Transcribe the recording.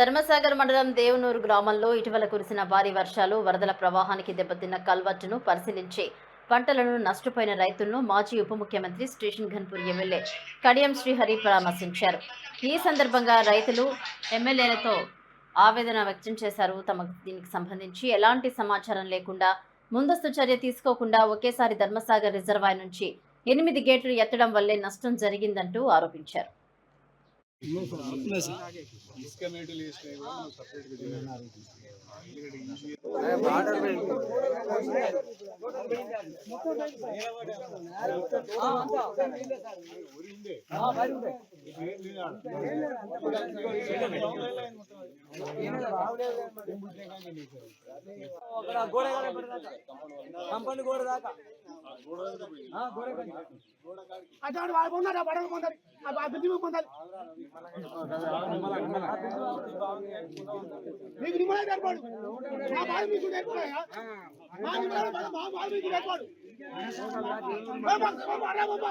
ధర్మసాగర్ మండలం దేవునూరు గ్రామంలో ఇటీవల కురిసిన భారీ వర్షాలు వరదల ప్రవాహానికి దెబ్బతిన్న కల్వర్టును పరిశీలించి పంటలను నష్టపోయిన రైతులను మాజీ ఉప ముఖ్యమంత్రి స్టేషన్ ఘన్పూర్ ఎమ్మెల్యే కడియం శ్రీహరి పరామర్శించారు. ఈ సందర్భంగా రైతులు ఎమ్మెల్యేలతో ఆవేదన వ్యక్తం చేశారు. తమకు దీనికి సంబంధించి ఎలాంటి సమాచారం లేకుండా ముందస్తు చర్య తీసుకోకుండా ఒకేసారి ధర్మసాగర్ రిజర్వాయర్ నుంచి ఎనిమిది గేట్లు ఎత్తడం వల్లే నష్టం జరిగిందంటూ ఆరోపించారు. ఇసుక మేటలు వేసినాయి కూడా మనం సపరేట్గా చేయాలి కంపౌండ్ గోడ దాకా. అటువంటి వాళ్ళు పొందాలి ఆ బడలు పొందాలి ఆ పొందాలి మీకు నిమ్మలే ఏర్పాడు మా బాధ మీకు ఏర్పడాయా మా బాధ మీకు ఏర్పాడు బాబా, బాబా, అరే బాబా.